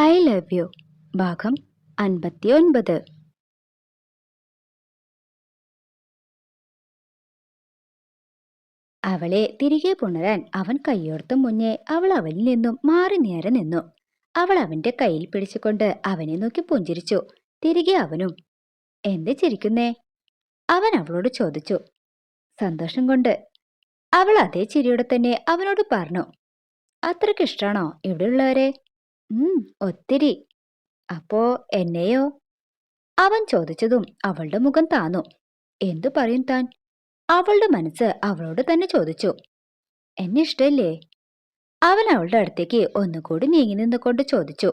I love U. ഭാഗം അൻപത്തിയൊൻപത്. അവളെ തിരികെ പുണരാൻ അവൻ കൈയോർത്ത മുന്നേ അവൾ അവനിൽ നിന്നും മാറി നേരെ നിന്നു. അവൾ അവന്റെ കയ്യിൽ പിടിച്ചുകൊണ്ട് അവനെ നോക്കി പുഞ്ചിരിച്ചു. തിരികെ അവനും എന്ത് ചിരിക്കുന്നേ? അവൻ അവളോട് ചോദിച്ചു. സന്തോഷം കൊണ്ട് അവൾ അതേ ചിരിയോടെ തന്നെ അവനോട് പറഞ്ഞു. അത്രക്കിഷ്ടാണോ ഇവിടെയുള്ളവരെ ഉം ഒത്തിരി. അപ്പോ എന്നെയോ? അവൻ ചോദിച്ചതും അവളുടെ മുഖം താന്നു. എന്തു പറയും താൻ? അവളുടെ മനസ്സ് അവളോട് തന്നെ ചോദിച്ചു. എന്നെ ഇഷ്ടല്ലേ? അവൻ അവളുടെ അടുത്തേക്ക് ഒന്നുകൂടി നീങ്ങി നിന്നുകൊണ്ട് ചോദിച്ചു.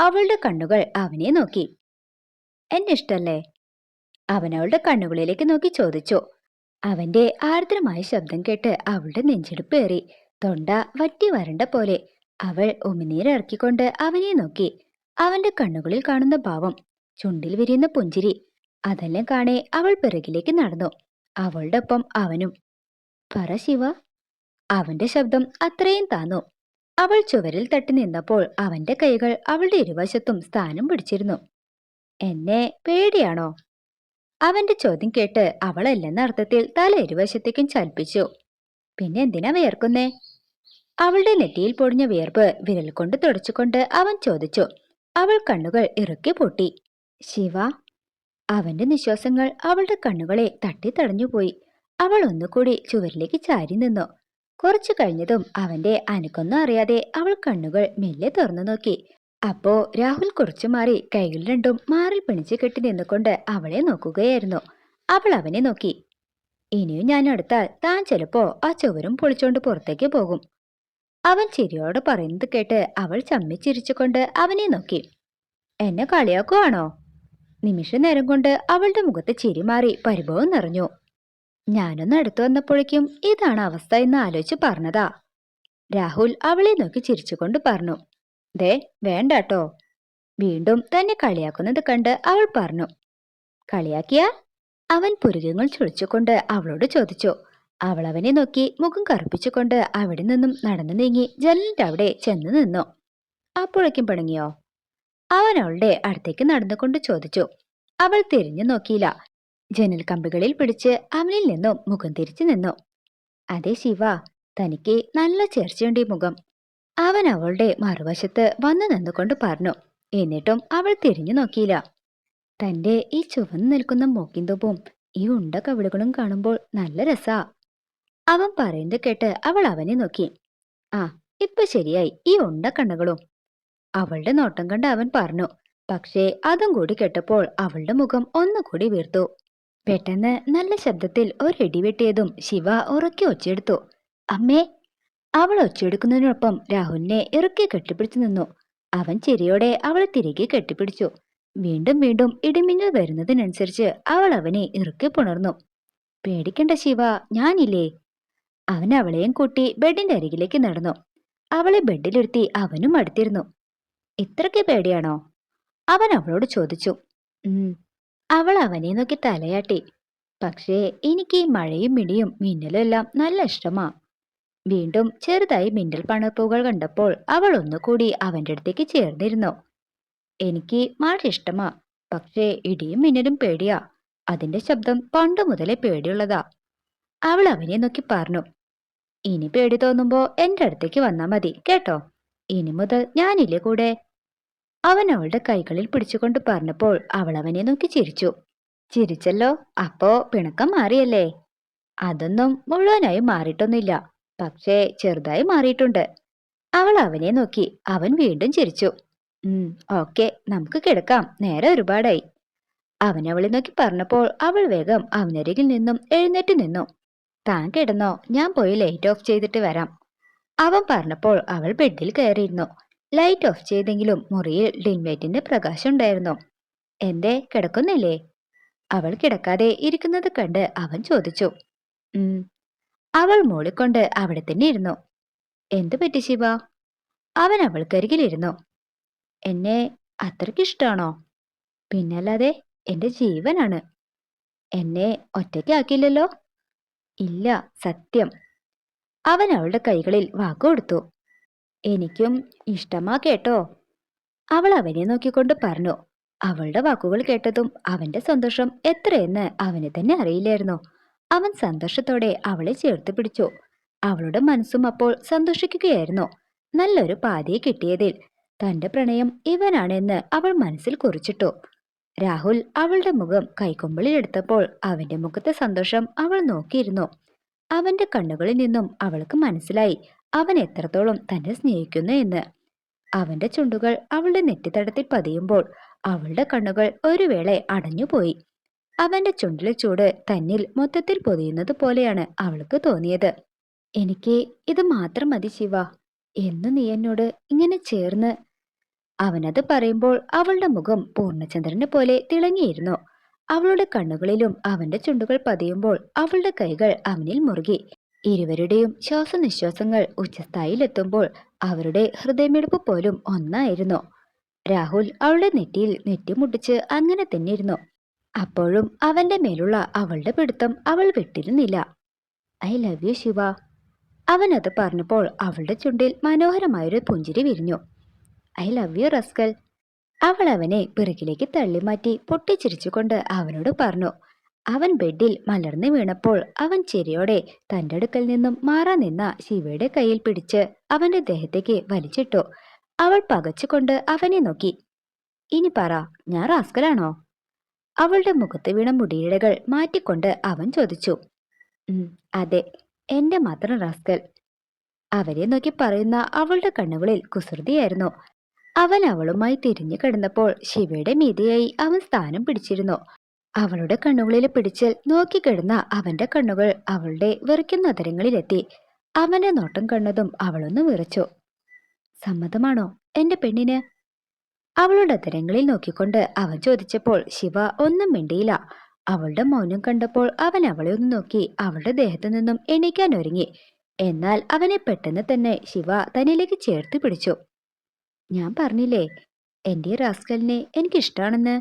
അവളുടെ കണ്ണുകൾ അവനെ നോക്കി. എന്നെ ഇഷ്ടല്ലേ? അവൻ അവളുടെ കണ്ണുകളിലേക്ക് നോക്കി ചോദിച്ചു. അവന്റെ ആർദ്രമായ ശബ്ദം കേട്ട് അവളുടെ നെഞ്ചെടുപ്പേറി തൊണ്ട വറ്റി വരണ്ട പോലെ അവൾ ഉമിനീരിറക്കിക്കൊണ്ട് അവനെ നോക്കി. അവന്റെ കണ്ണുകളിൽ കാണുന്ന ഭാവം ചുണ്ടിൽ വിരിയുന്ന പുഞ്ചിരി അതെല്ലാം കാണെ അവൾ പിറകിലേക്ക് നടന്നു. അവളുടെ ഒപ്പം അവനും പറ ശിവ അവന്റെ ശബ്ദം അത്രയും താന്നു. അവൾ ചുവരിൽ തട്ടി നിന്നപ്പോൾ അവന്റെ കൈകൾ അവളുടെ ഇരുവശത്തും സ്ഥാനം പിടിച്ചിരുന്നു. എന്നെ പേടിയാണോ അവന്റെ ചോദ്യം കേട്ട് അവളല്ലെന്ന അർത്ഥത്തിൽ തല ഇരുവശത്തേക്കും ചലിപ്പിച്ചു. പിന്നെ എന്തിനാ അവളുടെ നെറ്റിയിൽ പൊടിഞ്ഞ വിയർപ്പ് വിരൽ കൊണ്ട് തുടച്ചുകൊണ്ട് അവൻ ചോദിച്ചു. അവൾ കണ്ണുകൾ ഇറുക്കി പൊട്ടി. ശിവ അവന്റെ നിശ്വാസങ്ങൾ അവളുടെ കണ്ണുകളെ തട്ടി തടഞ്ഞുപോയി അവൾ ഒന്നുകൂടി ചുവരിലേക്ക് ചാരി നിന്നു. കുറച്ചു കഴിഞ്ഞതും അവന്റെ അനക്കൊന്നും അറിയാതെ അവൾ കണ്ണുകൾ മെല്ലെ തുറന്നു നോക്കി. അപ്പോ രാഹുൽ കുറച്ചു മാറി കൈകൾ രണ്ടും മാറിൽ പിണിച്ചു കെട്ടി നിന്നുകൊണ്ട് അവളെ നോക്കുകയായിരുന്നു. അവൾ അവനെ നോക്കി. ഇനിയും ഞാൻ അടുത്താൽ താൻ ചിലപ്പോ ആ ചുവരും പൊളിച്ചോണ്ട് പുറത്തേക്ക് പോകും. അവൻ ചിരിയോട് പറയുന്നത് കേട്ട് അവൾ ചമ്മി ചിരിച്ചുകൊണ്ട് അവനെ നോക്കി. എന്നെ കളിയാക്കുവാണോ? നിമിഷ നേരം കൊണ്ട് അവളുടെ മുഖത്ത് ചിരി മാറി പരിഭവം നിറഞ്ഞു. ഞാനൊന്ന് അടുത്തു വന്നപ്പോഴേക്കും ഇതാണ് അവസ്ഥ എന്ന് ആലോചിച്ച് പറഞ്ഞതാ. രാഹുൽ അവളെ നോക്കി ചിരിച്ചുകൊണ്ട് പറഞ്ഞു. ദേ വേണ്ടാട്ടോ. വീണ്ടും തന്നെ കളിയാക്കുന്നത് കണ്ട് അവൾ പറഞ്ഞു. കളിയാക്കിയ? അവൻ പുരുകങ്ങൾ ചുളിച്ചുകൊണ്ട് അവളോട് ചോദിച്ചു. അവൾ അവനെ നോക്കി മുഖം കറുപ്പിച്ചുകൊണ്ട് അവിടെ നിന്നും നടന്നു നീങ്ങി ജനലിന്റെ അവിടെ ചെന്ന് നിന്നു. അപ്പോഴേക്കും പിണങ്ങിയോ? അവൻ അവളുടെ അടുത്തേക്ക് നടന്നുകൊണ്ട് ചോദിച്ചു. അവൾ തിരിഞ്ഞു നോക്കിയില്ല. ജനൽ കമ്പികളിൽ പിടിച്ച് അവനിൽ നിന്നും മുഖം തിരിച്ചു നിന്നു. അതെ ശിവ തനിക്ക് നല്ല ചേർച്ചയുണ്ട് ഈ മുഖം. അവൻ അവളുടെ മറുവശത്ത് വന്നു നിന്നുകൊണ്ട് പറഞ്ഞു. എന്നിട്ടും അവൾ തിരിഞ്ഞു നോക്കിയില്ല. തന്റെ ഈ ചുവന്നു നിൽക്കുന്ന മൂക്കിന്തുമ്പും ഈ ഉണ്ട കവിളുകളും കാണുമ്പോൾ നല്ല രസാ. അവൻ പറയുന്നത് കേട്ട് അവൾ അവനെ നോക്കി. ആ ഇപ്പൊ ശരിയായി. ഈ ഉണ്ട കണ്ണുകളും. അവളുടെ നോട്ടം കണ്ട് അവൻ പറഞ്ഞു. പക്ഷേ അതും കൂടി കേട്ടപ്പോൾ അവളുടെ മുഖം ഒന്നുകൂടി വീർത്തു. പെട്ടെന്ന് നല്ല ശബ്ദത്തിൽ ഒരിടി വെട്ടിയതും ശിവ ഉറക്കി ഒച്ചയെടുത്തു. അമ്മേ! അവൾ ഒച്ചയെടുക്കുന്നതിനൊപ്പം രാഹുലിനെ ഇറുക്കി കെട്ടിപ്പിടിച്ചു നിന്നു. അവൻ ചിരിയോടെ അവളെ തിരികെ കെട്ടിപ്പിടിച്ചു. വീണ്ടും വീണ്ടും ഇടിമിന്നൽ വരുന്നതിനനുസരിച്ച് അവൾ അവനെ ഇറുക്കി പുണർന്നു. പേടിക്കണ്ട ശിവ ഞാനില്ലേ? അവൻ അവളെയും കൂട്ടി ബെഡിന്റെ അരികിലേക്ക് നടന്നു. അവളെ ബെഡിലിരുത്തി അവനും അടുത്തിരുന്നു. ഇത്രയ്ക്ക് പേടിയാണോ? അവൻ അവളോട് ചോദിച്ചു. അവൾ അവനെ നോക്കി തലയാട്ടി. പക്ഷേ എനിക്ക് ഈ മഴയും മിടിയും മിന്നലും എല്ലാം നല്ല ഇഷ്ടമാ. വീണ്ടും ചെറുതായി മിന്നൽ പണപ്പൂകൾ കണ്ടപ്പോൾ അവൾ ഒന്നുകൂടി അവന്റെ അടുത്തേക്ക് ചേർന്നിരുന്നു. എനിക്ക് മഴ ഇഷ്ടമാ. പക്ഷേ ഇടിയും മിന്നലും പേടിയാ. അതിന്റെ ശബ്ദം പണ്ട് മുതലേ പേടിയുള്ളതാ. അവൾ അവനെ നോക്കി പറഞ്ഞു. ഇനി പേടി തോന്നുമ്പോ എന്റെ അടുത്തേക്ക് വന്നാ മതി കേട്ടോ? ഇനി മുതൽ ഞാനില്ലേ കൂടെ? അവൻ അവളുടെ കൈകളിൽ പിടിച്ചുകൊണ്ട് പറഞ്ഞപ്പോൾ അവൾ അവനെ നോക്കി ചിരിച്ചു. ചിരിച്ചല്ലോ അപ്പോ പിണക്കം മാറിയല്ലേ? അതൊന്നും മുഴുവനായി മാറിയിട്ടൊന്നുമില്ല പക്ഷേ ചെറുതായി മാറിയിട്ടുണ്ട്. അവൾ അവനെ നോക്കി അവൻ വീണ്ടും ചിരിച്ചു. ഉം ഓക്കെ നമുക്ക് കിടക്കാം നേരെ ഒരുപാടായി. അവനവളെ നോക്കി പറഞ്ഞപ്പോൾ അവൾ വേഗം അവനരികിൽ നിന്നും എഴുന്നേറ്റ് നിന്നു. താൻ കിടന്നോ? ഞാൻ പോയി ലൈറ്റ് ഓഫ് ചെയ്തിട്ട് വരാം. അവൻ പറഞ്ഞപ്പോൾ അവൾ ബെഡിൽ കയറിയിരുന്നു. ലൈറ്റ് ഓഫ് ചെയ്തെങ്കിലും മുറിയിൽ ഡിൻവേറ്റിന്റെ പ്രകാശം ഉണ്ടായിരുന്നു. എന്തേ കിടക്കുന്നില്ലേ? അവൾ കിടക്കാതെ ഇരിക്കുന്നത് കണ്ട് അവൻ ചോദിച്ചു. അവൾ മൂളിക്കൊണ്ട് അവിടെ തന്നെ ഇരുന്നു. എന്തു പറ്റി ശിവ? അവൻ അവൾക്കരികിലിരുന്നു എന്നെ അത്രയ്ക്ക് ഇഷ്ടാണോ? പിന്നല്ലാതെ എന്റെ ജീവനാണ്. എന്നെ ഒറ്റയ്ക്കാക്കില്ലല്ലോ ഇല്ല സത്യം. അവൻ അവളുടെ കൈകളിൽ വാക്കുകൊടുത്തു എനിക്കും ഇഷ്ടമാ കേട്ടോ. അവൾ അവനെ നോക്കിക്കൊണ്ട് പറഞ്ഞു അവളുടെ വാക്കുകൾ കേട്ടതും അവന്റെ സന്തോഷം എത്രയെന്ന് അവന് തന്നെ അറിയില്ലായിരുന്നു. അവൻ സന്തോഷത്തോടെ അവളെ ചേർത്ത് പിടിച്ചു. അവളുടെ മനസ്സും അപ്പോൾ സന്തോഷിക്കുകയായിരുന്നു. നല്ലൊരു പാതിയെ കിട്ടിയതിൽ തന്റെ പ്രണയം ഇവനാണെന്ന് അവൾ മനസ്സിൽ കുറിച്ചിട്ടു. രാഹുൽ അവളുടെ മുഖം കൈക്കൊമ്പളിൽ എടുത്തപ്പോൾ അവന്റെ മുഖത്തെ സന്തോഷം അവൾ നോക്കിയിരുന്നു. അവന്റെ കണ്ണുകളിൽ നിന്നും അവൾക്ക് മനസ്സിലായി അവൻ എത്രത്തോളം തന്നെ സ്നേഹിക്കുന്നു എന്ന്. അവന്റെ ചുണ്ടുകൾ അവളുടെ നെറ്റിത്തടത്തിൽ പതിയുമ്പോൾ അവളുടെ കണ്ണുകൾ ഒരു വേള അടഞ്ഞുപോയി. അവന്റെ ചുണ്ടിലെ ചൂട് തന്നിൽ മൊത്തത്തിൽ പൊതിയുന്നത് പോലെയാണ് അവൾക്ക് തോന്നിയത്. എനിക്ക് ഇത് മാത്രം മതി ശിവ. എന്നു നീ എന്നോട് ഇങ്ങനെ ചേർന്ന് അവനത് പറയുമ്പോൾ അവളുടെ മുഖം പൂർണചന്ദ്രനെ പോലെ തിളങ്ങിയിരുന്നു. അവളുടെ കണ്ണുകളിലും അവന്റെ ചുണ്ടുകൾ പതിയുമ്പോൾ അവളുടെ കൈകൾ അവനിൽ മുറുകി. ഇരുവരുടെയും ശ്വാസനിശ്വാസങ്ങൾ ഉച്ചസ്ഥായിലെത്തുമ്പോൾ അവരുടെ ഹൃദയമെടുപ്പ് പോലും ഒന്നായിരുന്നു. രാഹുൽ അവളുടെ നെറ്റിയിൽ നെറ്റിമുട്ടിച്ച് അങ്ങനെ തന്നെ ഇരുന്നു അപ്പോഴും അവന്റെ മേലുള്ള അവളുടെ പിടുത്തം അവൾ വിട്ടിരുന്നില്ല. I love you Shiva. അവനത് പറഞ്ഞപ്പോൾ അവളുടെ ചുണ്ടിൽ മനോഹരമായൊരു പുഞ്ചിരി വിരിഞ്ഞു. ഐ ലവ് യു റസ്കൽ അവൾ അവനെ പിറകിലേക്ക് തള്ളിമാറ്റി പൊട്ടിച്ചിരിച്ചുകൊണ്ട് അവനോട് പറഞ്ഞു അവൻ ബെഡിൽ മലർന്നു വീണപ്പോൾ അവൻ ചിരിയോടെ തന്റെ അടുക്കൽ നിന്നും മാറാൻ നിന്ന ശിവയുടെ കയ്യിൽ പിടിച്ച് അവന്റെ ദേഹത്തേക്ക് വലിച്ചിട്ടു. അവൾ പകച്ചുകൊണ്ട് അവനെ നോക്കി. ഇനി പറ ഞാൻ റാസ്കലാണോ? അവളുടെ മുഖത്ത് വീണ മുടിയിഴകൾ മാറ്റിക്കൊണ്ട് അവൻ ചോദിച്ചു. അതെ എന്റെ മാത്രം റാസ്കൽ. അവരെ നോക്കി പറയുന്ന അവളുടെ കണ്ണുകളിൽ കുസൃതിയായിരുന്നു. അവൻ അവളുമായി തിരിഞ്ഞു കിടന്നപ്പോൾ ശിവയുടെ മീതിയായി അവൻ സ്ഥാനം പിടിച്ചിരുന്നു. അവളുടെ കണ്ണുകളിൽ പിടിച്ച് നോക്കിക്കിടന്ന അവന്റെ കണ്ണുകൾ അവളുടെ വെറുക്കുന്ന അതരങ്ങളിലെത്തി അവന്റെ നോട്ടം കണ്ടതും അവളൊന്ന് വിറച്ചു. സമ്മതമാണോ? എന്റെ പെണ്ണിന്? അവളുടെ അതരങ്ങളിൽ നോക്കിക്കൊണ്ട് അവൻ ചോദിച്ചപ്പോൾ ശിവ ഒന്നും മിണ്ടിയില്ല. അവളുടെ മൗനം കണ്ടപ്പോൾ അവൻ അവളെ ഒന്ന് നോക്കി അവളുടെ ദേഹത്തു നിന്നും എണീക്കാൻ ഒരുങ്ങി. എന്നാൽ അവനെ പെട്ടെന്ന് തന്നെ ശിവ തന്നിലേക്ക് ചേർത്ത് പിടിച്ചു. ഞാൻ പറഞ്ഞില്ലേ എന്റെ റാസ്കലിനെ എനിക്കിഷ്ടാണെന്ന്.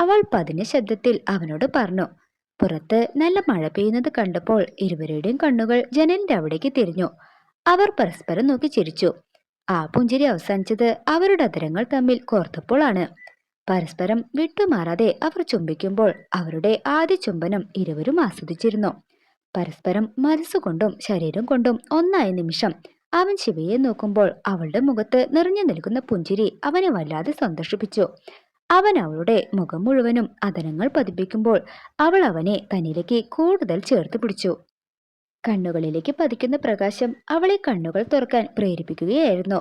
അവൾ പതിഞ്ഞ ശബ്ദത്തിൽ അവനോട് പറഞ്ഞു പുറത്ത് നല്ല മഴ പെയ്യുന്നത് കണ്ടപ്പോൾ ഇരുവരുടെയും കണ്ണുകൾ ജനലിന്റെ അവിടേക്ക് തിരിഞ്ഞു. അവർ പരസ്പരം നോക്കി ചിരിച്ചു. ആ പുഞ്ചിരി അവസാനിച്ചത് അവരുടെ അതരങ്ങൾ തമ്മിൽ കോർത്തപ്പോളാണ് പരസ്പരം വിട്ടുമാറാതെ അവർ ചുംബിക്കുമ്പോൾ അവരുടെ ആദ്യ ചുംബനം ഇരുവരും ആസ്വദിച്ചിരുന്നു. പരസ്പരം മനസ്സുകൊണ്ടും ശരീരം കൊണ്ടും ഒന്നായ നിമിഷം അവൻ ശിവയെ നോക്കുമ്പോൾ അവളുടെ മുഖത്ത് നിറഞ്ഞു നിൽക്കുന്ന പുഞ്ചിരി അവനെ വല്ലാതെ സന്തോഷിപ്പിച്ചു. അവൻ അവളുടെ മുഖം മുഴുവനും അതനങ്ങൾ പതിപ്പിക്കുമ്പോൾ അവൾ അവനെ തന്നിലേക്ക് കൂടുതൽ ചേർത്ത് പിടിച്ചു. കണ്ണുകളിലേക്ക് പതിക്കുന്ന പ്രകാശം അവളെ കണ്ണുകൾ തുറക്കാൻ പ്രേരിപ്പിക്കുകയായിരുന്നു.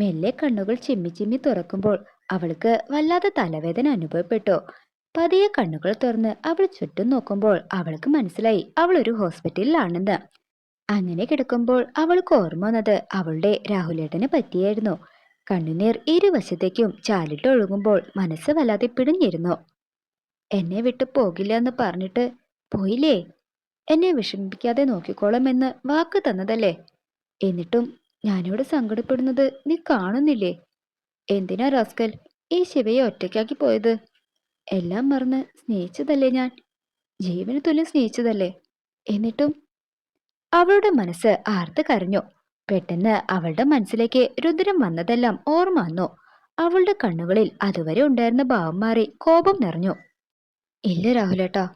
മെല്ലെ കണ്ണുകൾ ചിമ്മി ചിമ്മി തുറക്കുമ്പോൾ അവൾക്ക് വല്ലാതെ തലവേദന അനുഭവപ്പെട്ടു. പതിയെ കണ്ണുകൾ തുറന്ന് അവൾ ചുറ്റും നോക്കുമ്പോൾ അവൾക്ക് മനസ്സിലായി അവൾ ഒരു ഹോസ്പിറ്റലിലാണെന്ന്. അങ്ങനെ കിടക്കുമ്പോൾ അവൾക്ക് ഓർമ്മ വന്നത് അവളുടെ രാഹുലേട്ടനെ പറ്റിയായിരുന്നു. കണ്ണുനീർ ഇരുവശത്തേക്കും ചാലിട്ട് ഒഴുകുമ്പോൾ മനസ്സ് വല്ലാതെ പിടിഞ്ഞിരുന്നു. എന്നെ വിട്ടു പോകില്ല എന്ന് പറഞ്ഞിട്ട് പോയില്ലേ? എന്നെ വിഷമിപ്പിക്കാതെ നോക്കിക്കോളമെന്ന് വാക്ക് തന്നതല്ലേ? എന്നിട്ടും ഞാനിവിടെ സങ്കടപ്പെടുന്നത് നീ കാണുന്നില്ലേ? എന്തിനാ റാസ്കൽ ഈ ശിവയെ ഒറ്റയ്ക്കാക്കി പോയത്? എല്ലാം മറന്ന് സ്നേഹിച്ചതല്ലേ ഞാൻ? ജീവന് തുല്യം സ്നേഹിച്ചതല്ലേ? എന്നിട്ടും അവളുടെ മനസ്സ് ആർത്ത് കരഞ്ഞു. പെട്ടെന്ന് അവളുടെ മനസ്സിലേക്ക് രുദ്രം വന്നതെല്ലാം ഓർമ്മ വന്നു. അവളുടെ കണ്ണുകളിൽ അതുവരെ ഉണ്ടായിരുന്ന ഭാവം മാറി കോപം നിറഞ്ഞു. ഇല്ല രാഹുലേട്ടാ.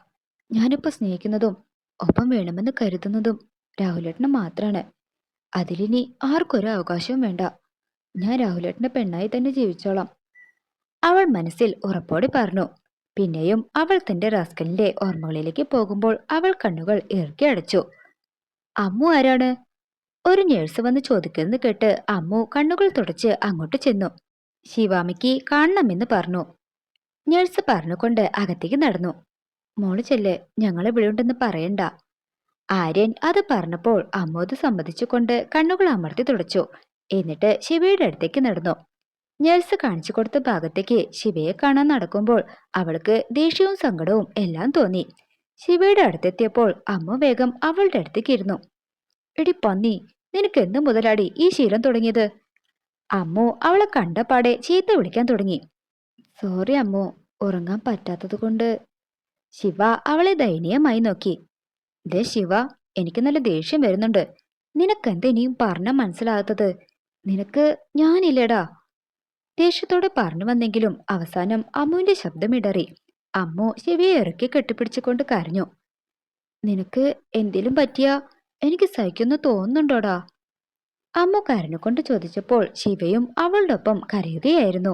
ഞാനിപ്പോ സ്നേഹിക്കുന്നതും ഒപ്പം വേണമെന്ന് കരുതുന്നതും രാഹുലേട്ടനെ മാത്രാണ്. അതിലിനി ആർക്കൊരു അവകാശവും വേണ്ട. ഞാൻ രാഹുലേട്ടന്റെ പെണ്ണായി തന്നെ ജീവിച്ചോളാം. അവൾ മനസ്സിൽ ഉറപ്പോടെ പറഞ്ഞു. പിന്നെയും അവൾ തന്റെ റാസ്കലിന്റെ ഓർമ്മകളിലേക്ക് പോകുമ്പോൾ അവൾ കണ്ണുകൾ ഇറുക്കി അടച്ചു. അമ്മു ആരാണ്? ഒരു നേഴ്സ് വന്ന് ചോദിക്കുന്നത് കേട്ട് അമ്മു കണ്ണുകൾ തുടച്ച് അങ്ങോട്ട് ചെന്നു. ശിവാമിക്ക് കാണണമെന്ന് പറഞ്ഞു. നേഴ്സ് പറഞ്ഞുകൊണ്ട് അകത്തേക്ക് നടന്നു. മോൾ ചെല്ല് ഞങ്ങൾ ഇവിടെ ഉണ്ടെന്ന് പറയണ്ട. ആര്യൻ അത് പറഞ്ഞപ്പോൾ അമ്മു അത് സമ്മതിച്ചുകൊണ്ട് കണ്ണുകൾ അമർത്തി തുടച്ചു. എന്നിട്ട് ശിവയുടെ അടുത്തേക്ക് നടന്നു. നേഴ്സ് കാണിച്ചു കൊടുത്ത ഭാഗത്തേക്ക് ശിവയെ കാണാൻ നടക്കുമ്പോൾ അവൾക്ക് ദേഷ്യവും സങ്കടവും എല്ലാം തോന്നി. ശിവയുടെ അടുത്തെത്തിയപ്പോൾ അമ്മ വേഗം അവളുടെ അടുത്തേക്ക് ഇരുന്നു എടി പന്നി നിനക്ക് എന്ന് മുതലാടി ഈ ശീലം തുടങ്ങിയത്? അമ്മു അവളെ കണ്ടപാടെ ചീത്ത വിളിക്കാൻ തുടങ്ങി. സോറി അമ്മു ഉറങ്ങാൻ പറ്റാത്തത് കൊണ്ട്. ശിവ അവളെ ദയനീയമായി നോക്കി. ദേ ശിവ എനിക്ക് നല്ല ദേഷ്യം വരുന്നുണ്ട്. നിനക്കെന്ത് ഇനിയും പറഞ്ഞ മനസ്സിലാകാത്തത്? നിനക്ക് ഞാനില്ലേടാ? ദേഷ്യത്തോടെ പറഞ്ഞു വന്നെങ്കിലും അവസാനം അമ്മുവിന്റെ ശബ്ദമിടറി അമ്മു ശിവയെ ഇറക്കി കെട്ടിപ്പിടിച്ചുകൊണ്ട് കരഞ്ഞു. നിനക്ക് എന്തേലും പറ്റിയ? എനിക്ക് സഹിക്കുന്നു തോന്നുന്നുണ്ടോടാ? അമ്മു കരഞ്ഞുകൊണ്ട് ചോദിച്ചപ്പോൾ ശിവയും അവളുടെ ഒപ്പം കരയുകയായിരുന്നു.